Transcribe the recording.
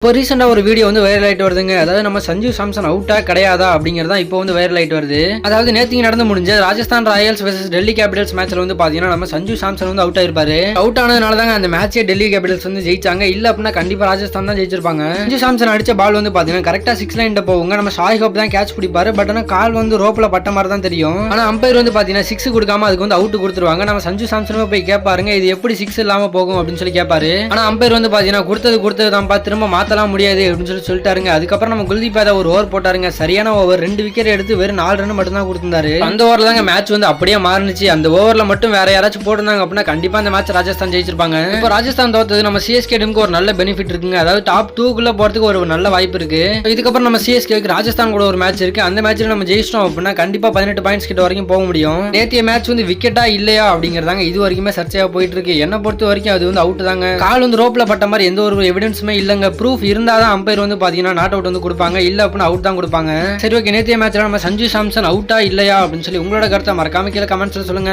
இப்போ ரீசெண்டாக ஒரு வீடியோ வந்து வைரல் ஆகிட்டு வருதுங்க. அதாவது நம்ம சஞ்சு சாம்சன் அவுட்டா கிடையாதா அப்படிங்கிறது தான் இப்போ வந்து வைரல் ஆகிட்டு வருது. அதாவது நேற்றுக்கு நடந்து முடிஞ்ச Rajasthan Royals versus Delhi Capitals மேட்ச்சில் வந்து பார்த்தீங்கன்னா நம்ம சஞ்சு சாம்சன் வந்து அவுட் ஆயிருப்பாரு. அவுட் ஆனதுனால தாங்க அந்த மேட்சே டெல்லி கேபிட்டல்ஸ் வந்து ஜெயிச்சாங்க. இல்லை அப்படின்னா கண்டிப்பாக ராஜஸ்தான் தான் ஜெயிச்சிருப்பாங்க. சஞ்சு சாம்சன் அடிச்ச பால் வந்து பார்த்தீங்கன்னா கரெக்டாக சிக்ஸ் லைன் போவாங்க நம்ம ஷாய் ஹோப் தான் கேட்ச் பிடிப்பாரு. பட் ஆனால் கால் வந்து ரோப்பில் பட்ட மாதிரி தான் தெரியும். ஆனால் அம்பையர் வந்து பார்த்தீங்கன்னா சிக்ஸ் கொடுக்காம அதுக்கு வந்து அவுட் கொடுத்துருவாங்க. நம்ம சஞ்சு சாம்சனுமே போய் கேட்பாருங்க இது எப்படி சிக்ஸ் இல்லாமல் போகும் அப்படின்னு சொல்லி கேட்பாரு ஆனால் அம்பையர் வந்து பார்த்தீங்கன்னா கொடுத்தது கொடுத்தது தான் திரும்ப மாற்றலாம் முடியாது அப்படின்னு சொல்லி சொல்லிட்டாருங்க. அதுக்கப்புறம் நம்ம குல்தீப் யாதவ் ஒரு ஓவர் போட்டாருங்க. சரியான ஓவர். ரெண்டு விக்கெட் எடுத்து வெறும் நாலு ரன் மட்டும் தான் கொடுத்திருந்தாரு. அந்த ஓவர்ல தாங்க மேட்ச் வந்து அப்படியே மாறுனுச்சு. அந்த ஓவர்ல மட்டும் வேற யாராச்சும் போட்டிருந்தாங்க அப்படின்னா கண்டிப்பா அந்த மேட்ச் ராஜஸ்தான் ஜெயிச்சிருப்பாங்க. இப்போ ராஜஸ்தான் தோத்தது நம்ம சிஎஸ்கே டீமுக்கு ஒரு நல்ல பெனிஃபிட் இருக்குங்க. அதாவது டாப் டூக்குள்ள போறதுக்கு ஒரு நல்ல வாய்ப்பு இருக்கு. இதுக்கப்புறம் நம்ம சிஎஸ்கேக்கு ராஜஸ்தான் கூட ஒரு மேட்ச் இருக்கு. அந்த மேட்ச்ல நம்ம ஜெயிச்சிட்டோம் அப்படின்னா கண்டிப்பா பதினெட்டு பாயிண்ட்ஸ் கிட்ட வரைக்கும் போக முடியும். நேத்திய மேட்ச் வந்து விக்கெட்டா இல்லையா அப்படிங்கறதாங்க இது வரைக்குமே சர்ச்சையா போயிட்டு இருக்கு. என்ன பொறுத்த வரைக்கும் அது வந்து அவுட் தாங்க. கால் வந்து ரோப்ல பட்ட மாதிரி எந்த ஒரு எவிடன்ஸுமே இல்லங்க. ப்ரூஃப் இருந்தாதான் அம்பையர் வந்து பாத்தீங்கன்னா நாட் அவுட் வந்து கொடுப்பாங்க. இல்லை அப்படின்னு அவுட் தான் கொடுப்பாங்க. சரி ஓகே நேத்திய மேட்ச்ல நம்ம சஞ்சு சாம்சன் அவுட்டா இல்லையா அப்படின்னு சொல்லி உங்களோட கருத்தை மறக்காம கீழே கமெண்ட்ஸில் சொல்லுங்க.